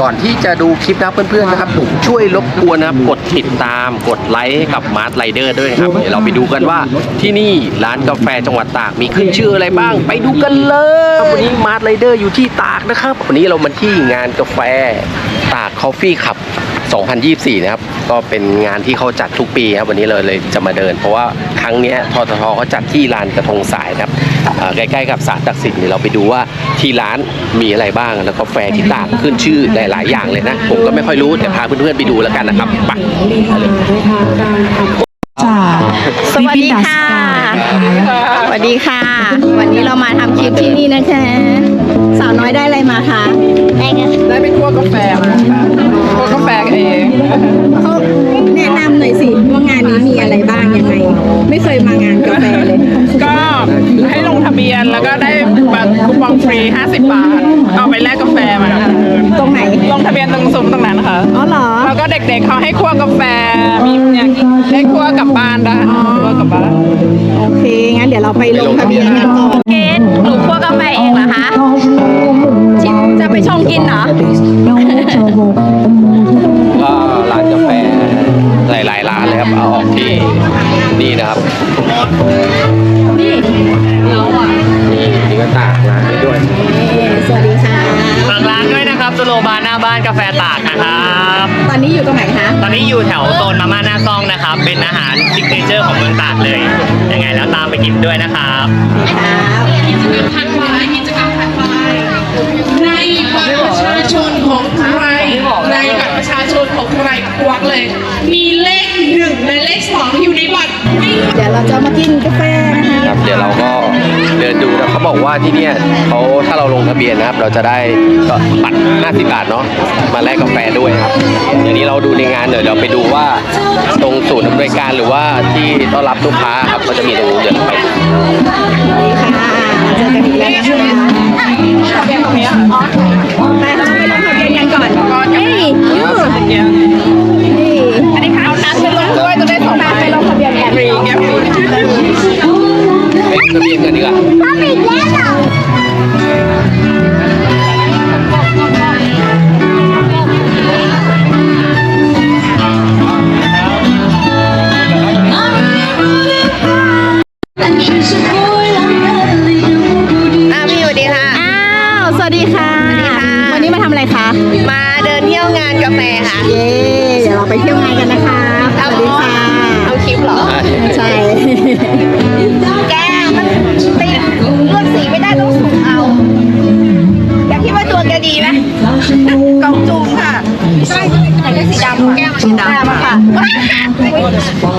ก่อนที่จะดูคลิปนะครับเพื่อนๆนะครับผมช่วยรบกวนนะครับกดติดตามกดไลค์กับมาร์ทไรเดอร์ด้วยนะครับเดี๋ยวเราไปดูกันว่าที่นี่ร้านกาแฟจังหวัดตากมีขึ้นชื่ออะไรบ้าง ไปดูกันเลยวันนี้มาร์ทไรเดอร์อยู่ที่ตากนะครับ วันนี้เรามาที่งานกาแฟตากคอฟฟี่ขับ 2024 นะครับ ก็เป็นงานที่เขาจัดทุกปีครับวันนี้เลยเลยจะมาเดิน เพราะว่าครั้งเนี้ยทททเขาจัดที่ลานกระทงสายนะครับอ่าใกล้ๆกับศาลตักสินเดี๋ยวเราไปดูว่าที่ร้านมีอะไรบ้างแล้วกาแฟที่ตากขึ้นชื่อหลายๆ อย่างเลยนะ ผมก็ไม่ค่อยรู้เดี๋ยวพาเพื่อนๆไปดูแล้วกันนะครับไปจากสวัสดีค่ะ สวัสดีค่ะ วันนี้เรามาทำคลิปที่นี่นะคะ สาวน้อยได้อะไรมาคะ ได้กันได้ไปคั่วกาแฟมาค่ะคั่วกาแฟเองเขาแนะนำหน่อยสิว่างานนี้มีอะไรบ้างยังไง ไม่เคยมางานกาแฟเลย ก็ งฟรี 50 บาท เอาไปแลกกาแฟมาตรงไหน ลงทะเบียนตรงซุ้มตรงนั้นนะคะอ๋อเหรอ แล้วก็เด็กๆเขาให้คั่วกาแฟ มีเนี่ยให้คั่วกลับบ้านได้คั่วกลับบ้าน โอเค งั้นเดี๋ยวเราไปลงทะเบียนกันก่อนเก โลบาร์หน้าบ้านกาแฟตากนะครับตอนนี้อยู่ตรงไหนคะตอนนี้อยู่แถวโซนมาม่าหน้าซองนะครับ เป็นอาหารซิกเนเจอร์ของเมืองตากเลย ยังไงแล้วตามไปกินด้วยนะครับครับในบัตรประชาชนของใครในบัตรประชาชนของใครควักเลย มีเลขหนึ่งและเลขสองอยู่ในบัตรไม่เดี๋ยวเราจะมากินกาแฟนะคะครับเดี๋ยวเราก็เดินดูนะ เขาบอกว่าที่เนี่ยเขาถ้าเราลงทะเบียนนะครับ เราจะได้ก็บัตร50บาทเนาะมาแลกกาแฟด้วยครับเดี๋ยวนี้เราดูในงานเดี๋ยวเราไปดูว่าตรงศูนย์อำนวยการหรือว่าที่ต้อนรับลูกค้าครับก็จะมีตรงนู้เดี๋ยวไปค่ะเจอกันอีกแล้วนะคะำแก้วสีดำค่ะ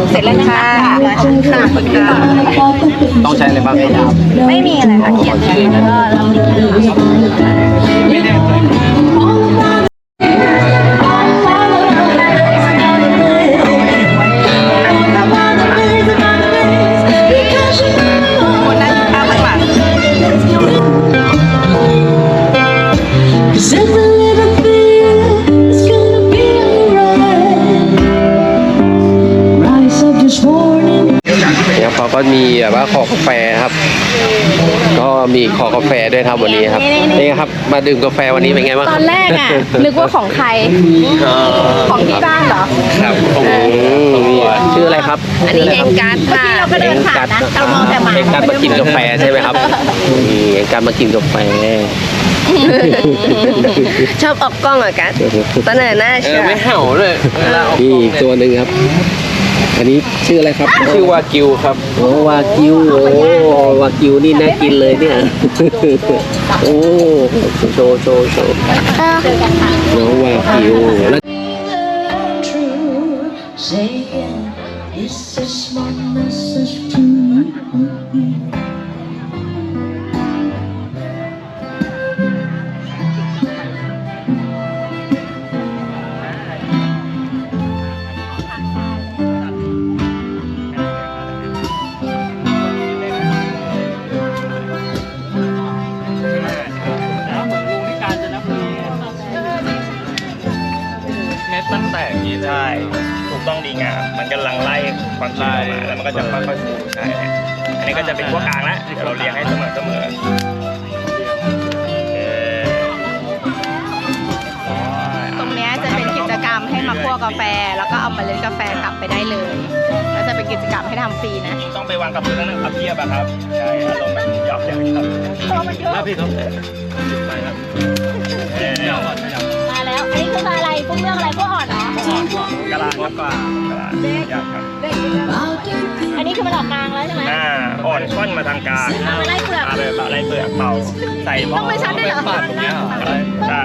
เสร็จแล้วค่ะขอบคุณค่ะต้องใช้อะไรบ้างครับไม่มีอะไรค่ะเขียนชื่อแล้วก็เราคน ก็มีแบบว่าคอกาแฟครับ ก็มีคอกาแฟด้วยครับวันนี้ครับนี่ครับ มาดื่มกาแฟวันนี้เป็นไงบ้างตคอรับนแรกอะ นึกว่าของใคร ของที่บ้านเหรอครับอืมนี่ชื่ออะไรครับ อันนี้เองการ์ดค่ะเราก็เดินผ่านนะเรามองแต่หมาเอ็งการมากินกาแฟใช่ไหมครับนี่เอ็งการมากินกาแฟชอบออกกล้องเหรอกันตอนไหนหน้าเชียวไม่เห่าเลยนี่อีกตัวหนึ่งครับ อันนี้ชื่ออะไรครับชื่อวากิวครับโอ้วากิวโอ้วากิวนี่น่ากินเลยเนี่ยโอ้โชว์โชว์โชว์น้องวากิวแล้ว True, saying this is my message to you. าคั่วกาแฟ แล้วก็เอาเมล็ดกาแฟกลับไปได้เลยแล้วจะเป็นกิจกรรมให้ทำฟรีนะต้องไปวางกับพื้นแล้วนั่งพับเพียบอะครับ ใช่อารมณ์แบบหยอกอย่างครับมาพี่ครับไปครับเออมาแล้วอันนี้คืออะไรพวกเรื่องอะไรพวกอ่อนเนาะกะลามากกว่ากะลาอยากครับอันนี้คือมันออกกลางแล้วใช่ไหมอ่าอ่อนค่อนมาทางกลางเอาไปไล่เปลือกอาไปแบบไล่เปลือกเป่าใส่หม้ต้องไปชั้นด้วยเหรอปาดตรงเนี้ยใช่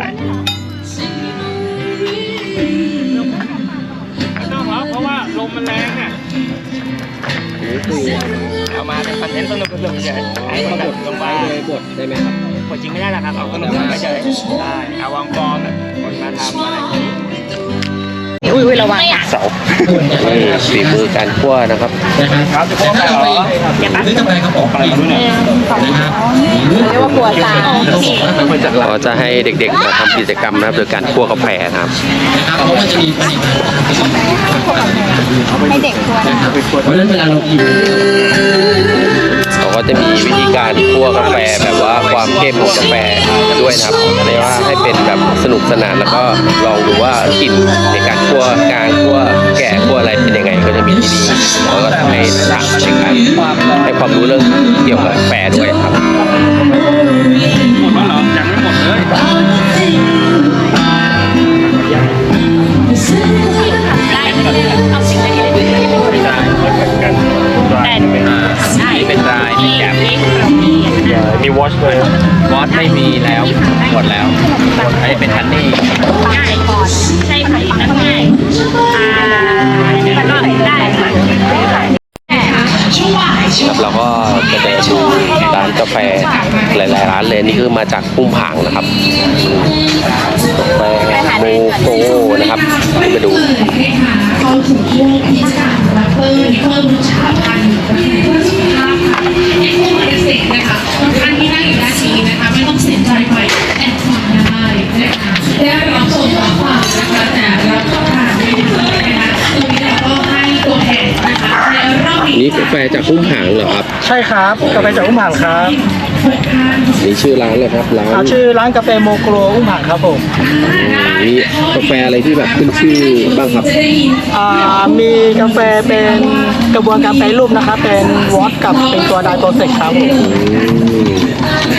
ลมมันแรงเนี่ยเอามาเป็นคอนเทนต์สนุกสนุกเฉยให้มันบดลงไปเลยบทได้ไหมครับบดจริงไม่ได้หรอกครับเอาสนุกสนุกเฉยใช่เอาวางฟอร์มคนมาทำอะไรอย่างนี้อุ้ยอุ้ยระวังค่ะเสานี่ฝีมือการคั่วนะครับ ครับจะพวกเราเหรอเรียกว่าปัวซาก็จะให้เด็กๆมาทำกิจกรรมนะครับโดยการคั่วกาแฟนะครับให้เด็กควรนะเพราะฉะนั้นเวลาเรากินเขา ก็จะมีวิธีการคั่วกาแฟแบบว่าความเข้มของกาแฟด้วยนะครับในว่าให้เป็นแบบสนุกสนานแล้วก็ลองดูว่ากลิ่นในการคั่วกลางคั่วแก่คั่วอะไรเป็นยังไงก็จะมีที่นี่แล้วก็ให้ถามในการให้ความรู้เรื่องเกี่ยวกับกาแฟด้วยครับหมดแล้วเหรอยังไม่หมดเลย วอชเลยบอสไม่มีแล้วหมดแล้วอันนี้เป็นฮันนี่ง่ายก่อนใช่ค่ะง่ายอ่ามันก็ได้ค่ะครับเราก็จะเดินดูร้านกาแฟหลายๆร้านเลยนี่คือมาจากพุ่มผางนะครับกาแฟโมโกนะครับนี่มาดูเข้าถึงช่วงที่จะเพิ่มเพิ่มรสชาติพันธุ์เพื่อสุขภาพค่ะเอ็กโคเอเซนะคะ นี้นี่กาแฟจากพุ่มผางเหรอครับใช่ครับกาแฟจากอุ้มห่างครับนี่ชื่อร้านเลยครับร้าน อ่าชื่อร้านกาแฟโมโกรอุ้มห่างครับผมนี่กา แฟอะไรที่แบบขึ้นชื่อบ้างครับ อ่ามีกาแฟเป็นกระบวนการแปรรูปนะครับ เป็นวอตกับเป็นตัวไดโปรเซกครับผมอืม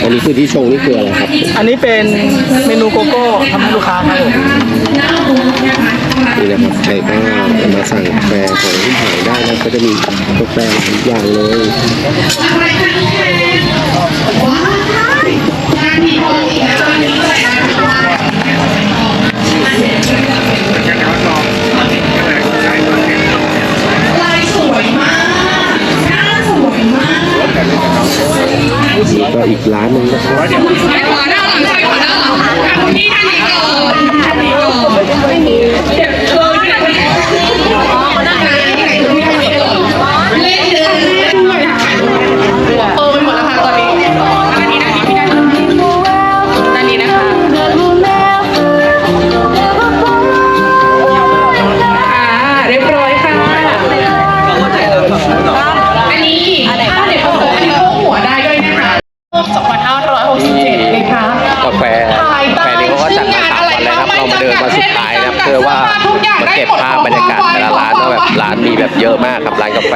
อันนี้คือที่ชงนี่คืออะไรครับ อันนี้เป็นเมนูโกโก้ทำให้ลูกค้าครับผมนี่นะครับใครก็มาสั่งกาแฟของพุ่มผางได้นะก็จะมีกาแฟหลายอย่างเลย ลายสวยมากหน้าสวยมากก็อีกร้านหนึ่งนะครับไปขวาหน้าหลังไปขวาหน้าหลังค่ะคุณพี่ท่านนี้ก่อนท่านนี้ก่อนเก็บเออที่ไหนอ๋อหน้าไหนที่ไหนคุณพี่ท่านนี้ก่อนเล่นเลยเล่นด้วยค่ะเออไปหมดแล้วค่ะตอนนี้ เก็บภาพบรรยากาศแต่ละร้านว่าแบบร้านมีแบบเยอะมากครับร้านกาแฟ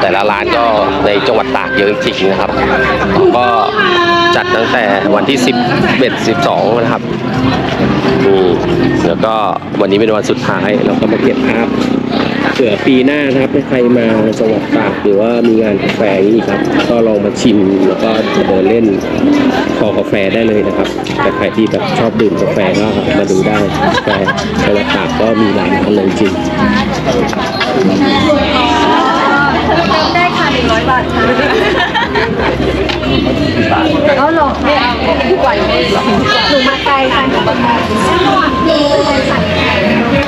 แต่ละร้านก็ในจังหวัดตากเยอะจริงๆนะครับก็จัดตั้งแต่วันที่10เบ็ด12 นะครับนี่แล้วก็วันนี้เป็นวันสุดท้ายเราก็มาเก็บภาพ เผื่อปีหน้านะครับถ้าใครมาจังหวัดตากหรือว่ามีงานกาแฟอย่างนี้ครับ ก็ลองมาชิมแล้วก็เดินเล่นคอกาแฟได้เลยนะครับ แต่ใครที่แบบชอบดื่มกาแฟก็มาดูได้กาแฟจังหวัดตากก็มีหลายร้านเลยจริง ร้อยบาทค่ะเอาหรอเนี่ยไหวไหมหนูมาไกลค่ะหนูมาไกล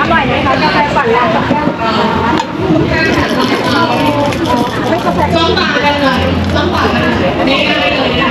อร่อยไหมคะกาแฟปั่นร้ากับแก้วต้องตากันหน่อยต้องตากันหน่อยนี่ได้เลยนะ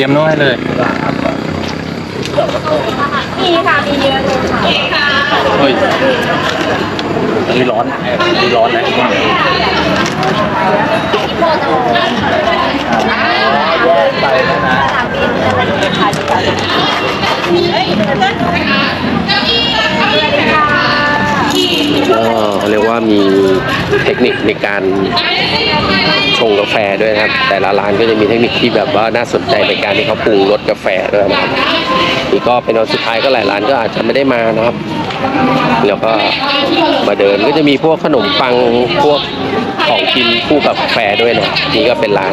รียมโน้ตให้เลยมีค่ะมีเยอะเลยค่ะเฮ้ยอันนี้ร้อนอันนี้ร้อนนะแยกไปนะนะก็เรียกว่ามีเทคนิคในการชงกาแฟด้วยนะครับ แต่ละร้านก็จะมีเทคนิคที่แบบว่าน่าสนใจในการที่เขาปรุงรสกาแฟด้วยนะครับนี่ก็เป็นวันสุดท้ายก็หลายร้านก็อาจจะไม่ได้มานะครับ แล้วก็มาเดินก็จะมีพวกขนมปังพวก ของกินคู่กับกาแฟด้วยนะนี่ก็เป็นร้าน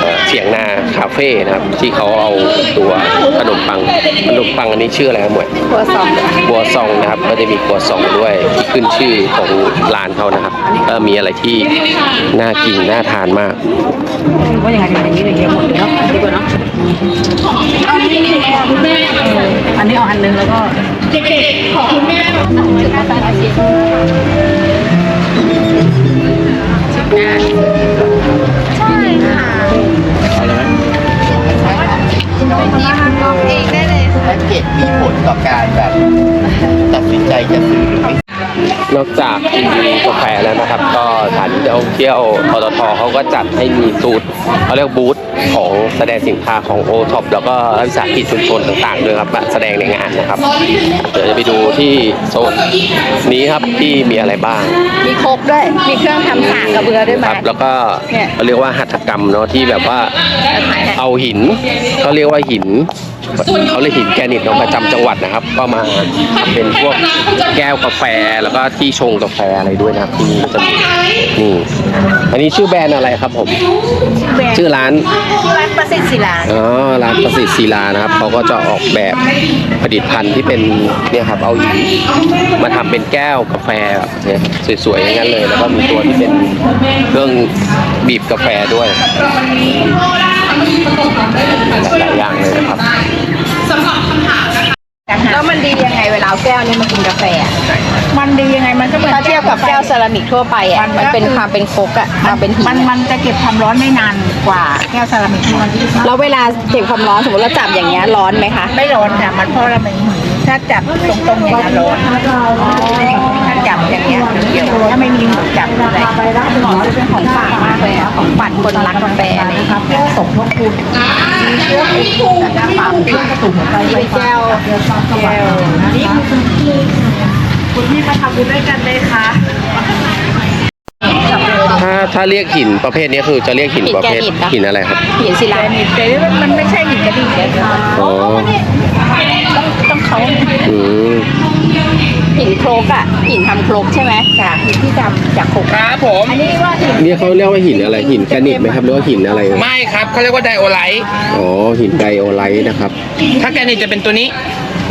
เอ่อเสียงนาคาเฟ่นะครับ ที่เขาเอาตัวขนมปังขนมปังอันนี้ชื่ออะไรครับหมวยครัวซองบัวซองนะครับ ก็จะมีบัวซองด้วยที่ขึ้นชื่อของร้านเขานะครับก็มีอะไรที่น่ากินน่าทานมากว่าอย่างไรอย่างนี้เลยเยอะหมดเลยเนาะดีกว่าเนาะอันนี้เอาอันนึงแล้วก็ ลองเองได้เลย แพ็กเกจมีผลต่อการแบบตัดสินใจจะซื้อหรือไม่ นอกจากกินกาแฟแล้วนะครับ ก็สถานที่ท่องเที่ยวปตทเขาก็จัดให้มีซูดเขาเรียกบูธของแสดงสินค้าของโอท็อปแล้วก็รัฐวิสาหกิจชุมชนต่างๆด้วยครับมาแสดงในงานนะครับ เดี๋ยวจะไปดูที่โซนนี้ครับที่มีอะไรบ้าง มีครกด้วย มีเครื่องทำสากกระเบือด้วยคมารับแล้วก็เนี่ย เขาเรียกว่าหัตถกรรมเนาะที่แบบว่าถ่ายให้เอาหินเขาเรียกว่าหิน เขาเรียกหินแกรนิตของประจำจังหวัดนะครับ ก็มาทำเป็นพวกแก้วกาแฟแล้วก็ที่ชงกาแฟอะไรด้วยนะครับที่นี่ก็จะมีนี่อันนี้ชื่อแบรนด์อะไรครับผมชื่อร้านร้านประสิทธิ์ศิลาอ๋อร้านประสิทธิ์ศิลานะครับเขาก็จะออกแบบผลิตภัณฑ์ที่เป็นเนี่ยครับเอาหินมาทำเป็นแก้วกาแฟแบบเนี่ยสวยๆอย่างนั้นเลย แล้วก็มีตัวที่เป็นเครื่องบีบกาแฟด้วย หลายๆอย่างเลยนะครับแล้วมันดียังไงเวลาเอาแก้วนี้มากินกาแฟอะมันดียังไงมันก็เหมือนถ้าเทียบกับแก้วเซรามิกทั่วไปอะมันเป็นความเป็นครกอะมาเป็นหินมันมันจะเก็บความร้อนได้นานกว่าแก้วเซรามิกที่มันแล้วเวลาเก็บความร้อนสมมติเราจับอย่างเงี้ยร้อนไหมคะ ไม่ร้อนค่ะมันเพราะเราเป็นหิน ถ้าจับตรงๆอย่างนี้ร้อนถ้าจับอย่างเงี้ยเดี๋ยวถ้าไม่มีหมูจับอะไรหมอจะเป็นของฝากมากเลยของฝันคนรักกาแฟนะคะเพื่อสมทบทุนเพื่อเป็นน้ำเปล่าเพื่กระตุ้นหัวใจนี่เป็นแก้วแก้วนี่คุณพี่มาทำบุญด้วยกันเลยค่ะถ้าถ้าเรียกหินประเภทนี้คือจะเรียกหินประเภทหินอะไรครับหินศิลาแต่มันไม่ใช่หินกระดิ่งเลยค่ะอ๋อต้อง เขาอืมหินโครกอะหินทำโครกใช่ไหมค่ะหินที่ดำจากโคกครับผม อันนี้ว่าหินเนี่ยเขาเรียกว่าหินอะไรหินแกรนิตไหมครับหรือว่าหินอะไรไม่ครับเขาเรียกว่าไดโอไลท์อ๋อหินไดโอไลท์นะครับถ้าแกรนิตจะเป็นตัวนี้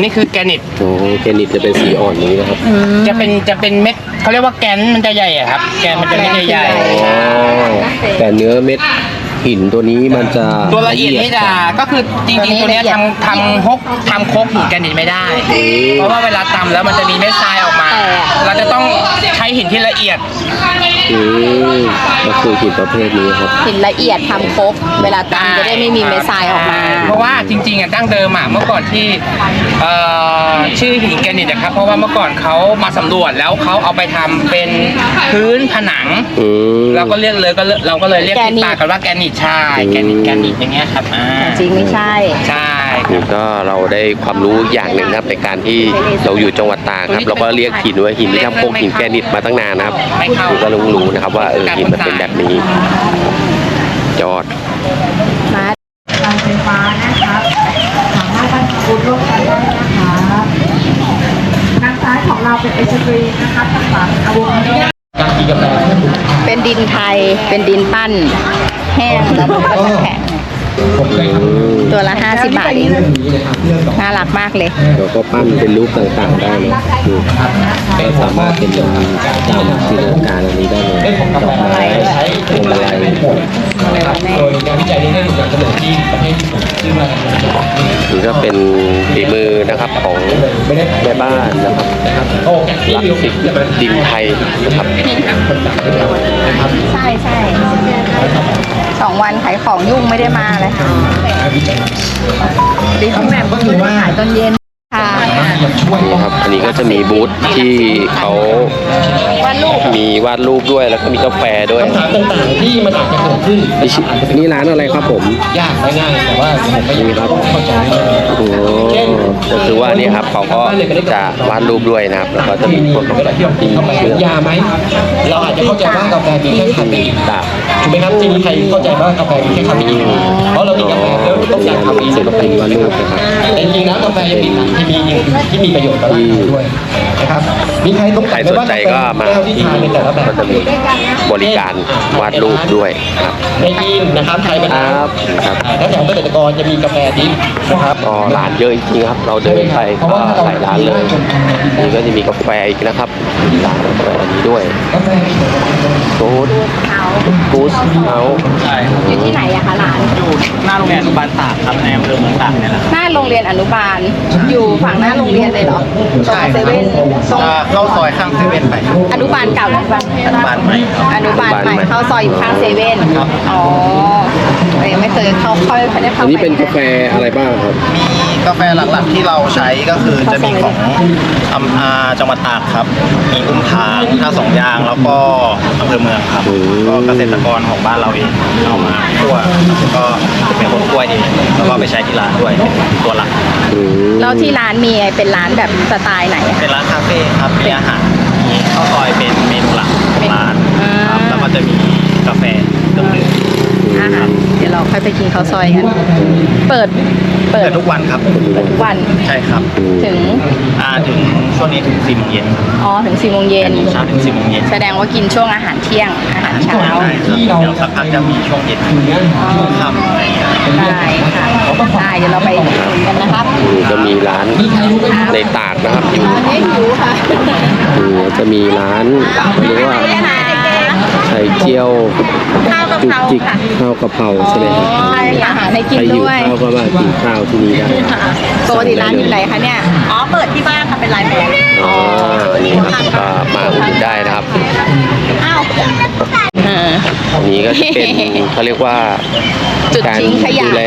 นี่คือแกรนิตอ๋อแกรนิตจะเป็นสีอ่อนนี้นะครับจะเป็นจะเป็นเม็ดเขาเรียกว่าแกนมันจะใหญ่อะครับ แกนมันจะเม็ดใหญ่อ๋อแต่เนื้อเม็ด หินตัวนี้มันจะๆตัวละเอียดนี่จะก็คือจริงๆตัวเนี้ยทำทำฮกทำโคกหินแกรนิตไม่ได้ เพราะว่าเวลาตำแล้วมันจะมีเม็ดทรายออกมา เราจะต้องใช้หินที่ละเอียด อืม ก็คือหินประเภทนี้ครับ หินละเอียดทำโครกเวลาตำจะได้ไม่มีเม็ดทรายออกมา เพราะว่าจริงๆอะดั้งเดิมอะเมื่อก่อนที่เอ่อชื่อหินแกรนิตนะครับ เพราะว่าเมื่อก่อนเขามาสำรวจแล้วเขาเอาไปทำเป็นพื้นผนัง อืม เราก็เรียกเลยก็เลยเราก็เลยเรียกแกรติดนิตปากกันว่าแกรนิตใช่อืมแกรนิตแกรนิตอย่างเงี้ยครับอ่าจริงไม่ใช่ ใช่ นี่ก็เราได้ความรู้อย่างหนึ่งนะครับในการที่เราอยู่จังหวัดตากครับเราก็เรียกหินว่าหินที่ทำโคกหินแกรนิตมาตั้งนานนะครับคุณก็รู้รู้นะครับว่าเออหินมันเป็นแบบนี้ยอดการไฟฟ้านะครับสามารถบรรจุร่วมกันได้นะคะทางซ้ายของเราเป็นไอศกรีมนะคะทางขวาเป็นอะโวคาโดเป็นดินไทย เป็นดินปั้น แห้งแล้วมันก็จะแข็ง ตัวละ 50 บาทเองน่ารักมากเลยแล้วก็ปั้นเป็นรูปต่างๆได้นะคือก็สามารถเป็นตามจินตนาการอันนี้ได้เลยดอกไม้พวงมาลัยโดยงานวิจัยนี้ได้ถูกนำเสนอที่ประเทศญี่ปุ่นซึ่งมานี่ก็เป็นฝีมือนะครับของแม่บ้านนะครับโอ้ที่รักมีสิดินไทยนะครับใช่ใช่ สองวันขายของยุ่งไม่ได้มาเลยดิพี่แหม่มก็อยู่ขายตอนเย็นค่ะ นี่ครับ อันนี้ก็จะมีบูธที่เขาวาดรูปมีวาดรูปด้วยแล้วก็มีกาแฟด้วย คำถามต่างๆที่มันอาจจะเกิดขึ้นนี่ชื่อนี่ร้านอะไรครับผม ยากและง่ายแต่ว่าผมก็ยังไม่เข้าใจโอ้ก็คือว่านี่ครับเขาก็จะวาดรูปด้วยนะครับ แล้วก็จะมีพวกกาแฟที่เข้าไปเชื่อมยาไหมเราอาจจะเข้าใจว่ากาแฟมีแค่คาเฟอีนตากถูกไหมครับจริงๆใครเข้าใจว่ากาแฟมีแค่คาเฟอีนเพราะเรากินกาแฟแล้วต้องการคาเฟอีนศิลปินวาดรูปนะครับแต่จริงๆแล้วกาแฟยังมีสารเคมีอย่างอื่นที่มีประโยชน์ต่อร่างกายด้วย นะครับมีใครต้องใครสนใจก็มาแก้วที่ที่ทานในแต่ละแบบก็จะมีบริการวาดรูปด้วยครับในจีนนะครับไทยมะนาวครับถ้าแถวเกษตรกรจะมีกาแฟดิบนะครับก็ร้านเยอะจริงๆครับ เราเดินไปก็หลายร้านเลยนี่ก็จะมีกาแฟอีกนะครับร้านกาแฟอันนี้ด้วยกาแฟมีผลประโยชน์กูดกูสเฮาอยู่ที่ไหนอะคะร้านหน้าโรงเรียนอนุบาลตากครับในอำเภอเมืองตากเนี่ยแหละหน้าโรงเรียนอนุบาลอยู่ฝั่งหน้าโรงเรียนเลยเหรอตรงเซเว่นตรงเข้าซอยข้างเซเว่นไปอนุบาลเก่าหรืออนุบาลอนุบาลใหม่ครับ อนุบาลใหม่เข้าซอยอยู่ข้างเซเว่นอ๋อเอ้ยไม่เคยเข้าค่อยไม่ได้เข้าอันไปนี้เป็นกาแฟอะไรบ้างครับ มีกาแฟหลักๆที่เราใช้ก็คือจะมีของอำอ่าจังหวัดตากครับ มีอุ้มผางท่าสองยางแล้วก็อำเภอเมืองครับอืมก็เกษตรกรของบ้านเราเองเอามาคั่วก็เป็นคนคั่วเองแล้วก็ไปใช้ที่ร้านด้วยเป็นตัวหลัก อืมแล้วที่ร้านมีเป็นร้านแบบสไตล์ไหนอะเป็นร้านคาเฟ่ครับ มีอาหาร มีข้าวซอยเป็นเมนูหลักของร้านครับแล้วก็จะมีกาแฟเครื่องดื่ม อาหารเดี๋ยวเราค่อยไปกินข้าวซอยกัน เปิด เปิเปิดดทุกวันครับเปิดทุกวัน ใช่ครับถึง อ่าถึงช่วงนี้ถึง4โมงเย็นครับอ๋อ ถึง4โมงเย็น เช้าถึง4โมงเย็นแสดงว่ากินช่วงอาหารเที่ยง อาหารเช้า ใช่ครับเดี๋ยวสักพักจะมีช่วงเย็นช่วงค่ำอะไรอย่างเงี้ยได้ค่ะ ได้ เดี๋ยวเราไปอุดหนุนกันนะครับนี่ก็มีร้านในตากนะครับอยู่ไม่หิวค่ะคือจะมีร้านเรียกว่า ไข่เจียวข้าวกะจุเพกราจิกค่ะข้าวกะเพราใช่ไหมครับใช่ค่ะอาหารให้กินใครหิวด้วยข้าวก็มากินข้าวที่นี่ได้ปกติร้านอยู่ไหนคะเนี่ย อ๋อ เปิดที่บ้านค่ะ เป็นไลน์แมนอ๋อนี่ครับก็มาอุดหนุนได้นะครับอ้าวเอออันนี้ก็จะเป็นเขาเรียกว่าจุดการทิ้งขยะ ดูแล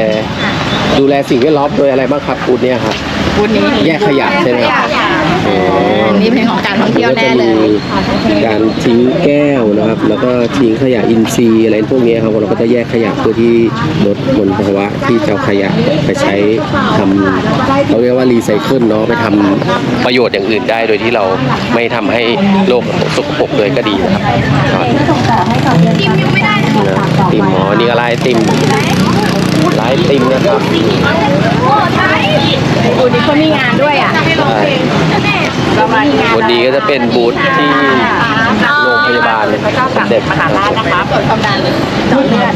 ดูแลสิ่งแวดล้อมโดยอะไรบ้างครับอูดเนี่ยครับ วันนี้แยกขยะใช่ไหมครับอ๋ออั นนี้เป็นของการท่องเที่ยวแน่เลยก็จะมีการทิ้งแก้วนะครับ แล้วก็ทิ้งขยะอินทรีย์อะไรพวกนี้ครับเราก็จะแยกขยะเพื่อที่ลดมลภาวะที่จะเอาขยะไปใช้ทำเขาเรียกว่ารีไซเคิลเนาะไปทำประโยชน์อย่างอื่นได้โดยที่เราไม่ทำให้โลกสกปรกเลยก็ดีนะครับครับติมอ๋อนี่ก็ลายติมลายติมนะครับ อูนี้เขามีงานด้วยอะใช่ประมาณงานวันนี้ก็จะเป็นบูธที่โรง พยาบาลสมเด็จมหาราชนะครับเปิดความดัน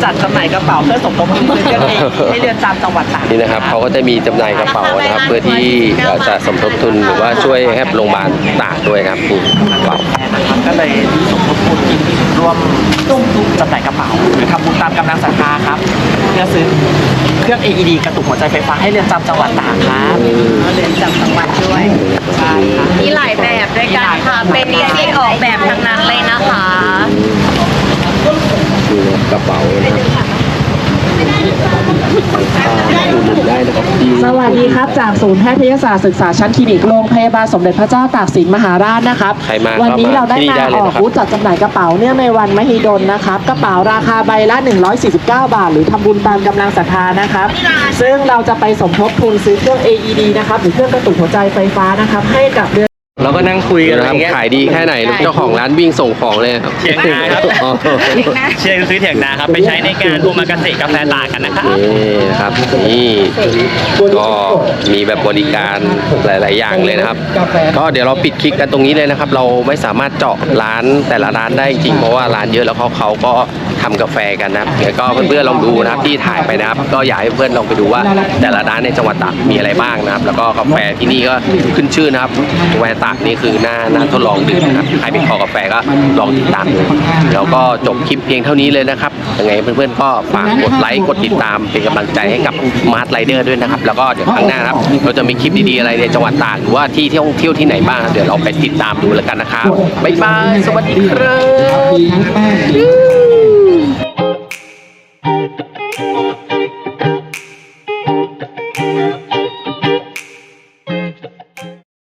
จัดจำหน่ายกระเป๋าเพื่อสมทบทุนซื้อกันเองให้เรือนจำจังหวัดตากนี่นะครับเขาก็จะมีจำหน่ายกระเป๋านะครับ เพื่อที่เอ่อจะสมทบทุนหรือว่าช่วยให้โรงพยาบาลตากด้วยนะครับนี่กระเป๋านะครับก็เลยสมทบทุนร่วมจำหน่ายกระเป๋าหรือทำบุญตามกำลังศรัทธาครับเพื่อซื้อเครื่อง AED กระตุกหัวใจไฟฟ้าให้เรือนจำจังหวัดตากครับเรียนจับจังหวัดด้วยใช่ครับมีหลายแบบด้วยกันค่ะเป็นนิสิตออกแบบทั้งนั้นเลยนะคะนี่นะครับกระเป๋านะครับอ่าอุดหนุนได้นะครับที่สวัสดีครับ จากศูนย์แพทยศาสตร์ศึกษาชั้นคลินิกโรงพยาบาลสมเด็จพระเจ้าตากสินมหาราชนะครับ ใครมาวันนี้ก็เราได้ที่นี่มาได้เลอยอกนะครับ บูธจัดจำหน่ายกระเป๋าเนื่องในวันมหิดลนะครับ กระเป๋าราคาใบละ 149 บาท หรือทำบุญตามกำลังศรัทธานะครับ ซึ่งเราจะไปสมทบทุนซื้อเครื่อง AED นะครับหรือเครื่องกระตุกหัวใจไฟฟ้านะครับให้กับเรือ เราก็นั่งคุยกันอะไรนะครับเงี้ย ขายดีแค่ไหนลูกเจ้าของร้านวิ่งส่งของเลยครับเชียงนาครับ อ๋อเชียงซื้อเถียงนาครับ ไปใช้ในการโอมากาเสะกาแฟตากกันนะครับ นี่นะครับนี่ก็มีแบบบริการหลาย ๆ อย่างเลยนะครับ ก็เดี๋ยวเราปิดคลิกกันตรงนี้เลยนะครับ เราไม่สามารถเจาะร้านแต่ละร้านได้จริงเพราะว่าร้านเยอะแล้วเขาเขาก็ทำกาแฟกันนะครับเดี๋ยวก็เพื่อนๆลองดูนะครับที่ถ่ายไปนะครับ ก็อยากให้เพื่อนลองไปดูว่า แต่ละร้านในจังหวัดตากมีอะไรบ้างนะครับ แล้วก็กาแฟที่นี่ก็ขึ้นชื่อนะครับกาแฟตากนี่คือหน่าหน่าทดลองดื่มนะครับใครเป็นคอกาแฟก็ลองติดตามดูแล้วก็จบคลิปเพียงเท่านี้เลยนะครับยังไงเพื่อนๆก็ฝากกดไลค์กดติดตามเป็นกำลังใจให้กับมาร์ทไรเดอร์ด้วยนะครับ แล้วก็เดี๋ยวครั้งหน้าครับเราจะมีคลิปดีๆอะไรในจังหวัดตากหรือว่าที่ท่องเที่ยวที่ไหนบ้างเดี๋ยวเราไปติดตามดูแล้วกันนะครับบ๊ายบายสวัสดีครับ